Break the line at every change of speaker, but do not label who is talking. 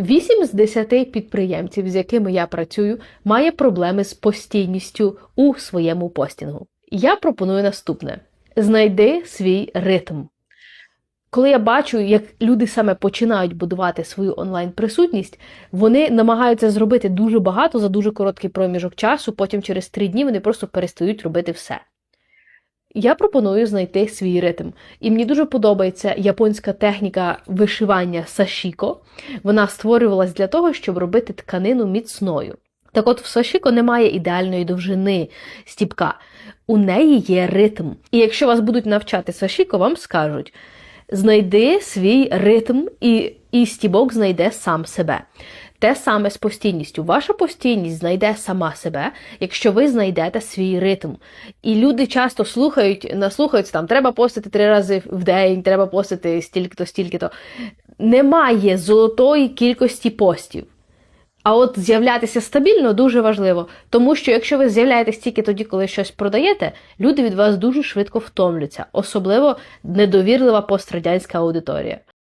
8 з 10 підприємців, з якими я працюю, має проблеми з постійністю у своєму постінгу. Я пропоную наступне: знайди свій ритм. Коли я бачу, як люди саме починають будувати свою онлайн-присутність, вони намагаються зробити дуже багато за дуже короткий проміжок часу, потім через три дні вони просто перестають робити все. Я пропоную знайти свій ритм. І мені дуже подобається японська техніка вишивання сашіко. Вона створювалась для того, щоб робити тканину міцною. Так от в сашіко немає ідеальної довжини стіпка. У неї є ритм. І якщо вас будуть навчати сашіко, вам скажуть: знайди свій ритм, і, і стібок знайде сам себе. Те саме з постійністю. Ваша постійність знайде сама себе, якщо ви знайдете свій ритм. І люди часто слухають, наслухаються там, треба постити три рази в день, треба постити стільки-то, стільки-то. Немає золотої кількості постів. А от з'являтися стабільно дуже важливо, тому що якщо ви з'являєтесь тільки тоді, коли щось продаєте, люди від вас дуже швидко втомлються, особливо недовірлива пострадянська аудиторія.